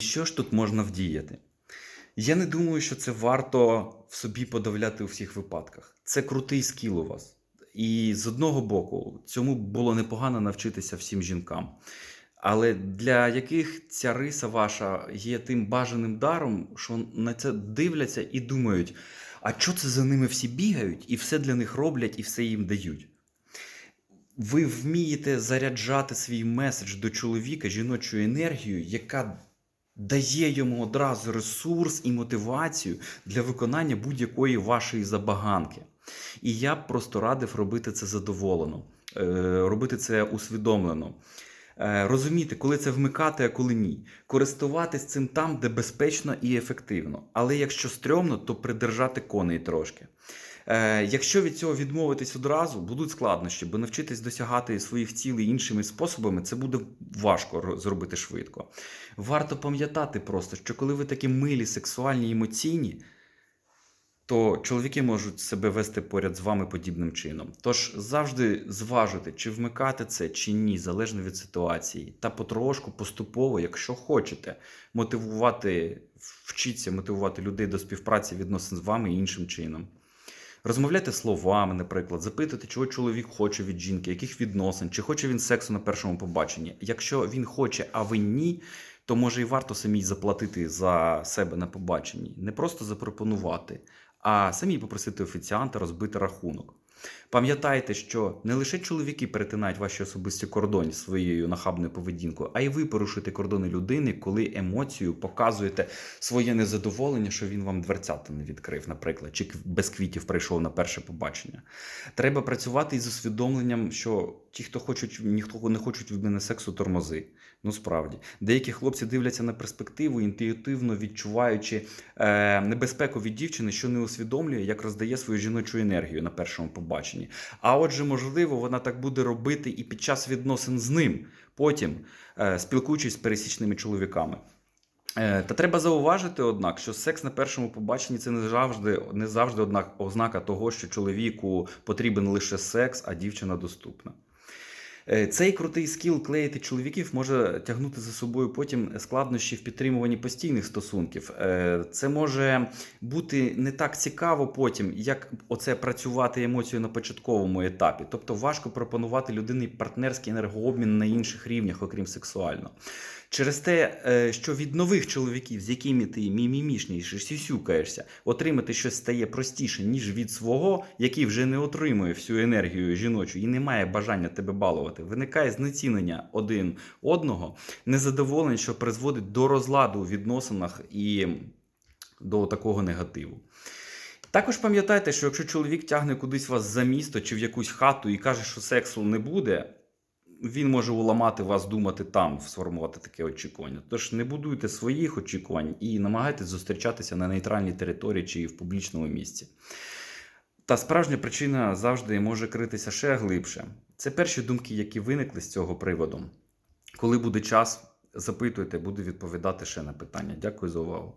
Що ж тут можна вдіяти? Я не думаю, що це варто в собі подавляти у всіх випадках. Це крутий скіл у вас. І з одного боку, цьому було непогано навчитися всім жінкам. Але для яких ця риса ваша є тим бажаним даром, що на це дивляться і думають, а що це за ними всі бігають і все для них роблять і все їм дають. Ви вмієте заряджати свій меседж до чоловіка жіночою енергією, яка дає йому одразу ресурс і мотивацію для виконання будь-якої вашої забаганки. І я б просто радив робити це задоволено, е, робити це усвідомлено. Е, Розуміти, коли це вмикати, а коли ні. Користуватись цим там, де безпечно і ефективно. Але якщо стрьомно, то придержати коней трошки. Е, Якщо від цього відмовитись одразу, будуть складнощі, бо навчитись досягати своїх цілей іншими способами, це буде важко зробити швидко. Варто пам'ятати просто, що коли ви такі милі, сексуальні, емоційні, то чоловіки можуть себе вести поряд з вами подібним чином. Тож завжди зважуйте, чи вмикати це, чи ні, залежно від ситуації. Та потрошку, поступово, якщо хочете, мотивувати, вчіться мотивувати людей до співпраці відносин з вами іншим чином. Розмовляйте словами, наприклад, запитуйте, чого чоловік хоче від жінки, яких відносин, чи хоче він сексу на першому побаченні. Якщо він хоче, а ви ні, то може і варто самій заплатити за себе на побаченні. Не просто запропонувати, а самі попросити офіціанта розбити рахунок. Пам'ятайте, що не лише чоловіки перетинають ваші особисті кордони своєю нахабною поведінкою, а й ви порушуєте кордони людини, коли емоцію показуєте своє незадоволення, що він вам дверцята не відкрив, наприклад, чи без квітів прийшов на перше побачення. Треба працювати із усвідомленням, що ті, хто хочуть, ніхто не хочуть від мене сексу, тормози. Ну справді, деякі хлопці дивляться на перспективу, інтуїтивно відчуваючи е, небезпеку від дівчини, що не усвідомлює, як роздає свою жіночу енергію на першому побаченні. А отже, можливо, вона так буде робити і під час відносин з ним, потім е, спілкуючись з пересічними чоловіками. Е, Та треба зауважити, однак, що секс на першому побаченні це не завжди, не завжди однак ознака того, що чоловіку потрібен лише секс, а дівчина доступна. Е, Цей крутий скіл клеїти чоловіків може тягнути за собою потім складнощі в підтримуванні постійних стосунків. Е, Це може бути не так цікаво потім, як оце працювати емоцію на початковому етапі. Тобто важко пропонувати людині партнерський енергообмін на інших рівнях, окрім сексуального. Через те, е, що від нових чоловіків, з якими ти мімімішніше сюсюкаєшся, отримати щось стає простіше, ніж від свого, який вже не отримує всю енергію жіночу і не має бажання тебе балувати. Виникає знецінення один одного, незадоволення, що призводить до розладу у відносинах і до такого негативу. Також пам'ятайте, що якщо чоловік тягне кудись вас за місто чи в якусь хату і каже, що сексу не буде, він може уламати вас думати там, сформувати таке очікування. Тож не будуйте своїх очікувань і намагайтесь зустрічатися на нейтральній території чи в публічному місці. Та справжня причина завжди може критися ще глибше. Це перші думки, які виникли з цього приводу. Коли буде час, запитуйте, буду відповідати ще на питання. Дякую за увагу.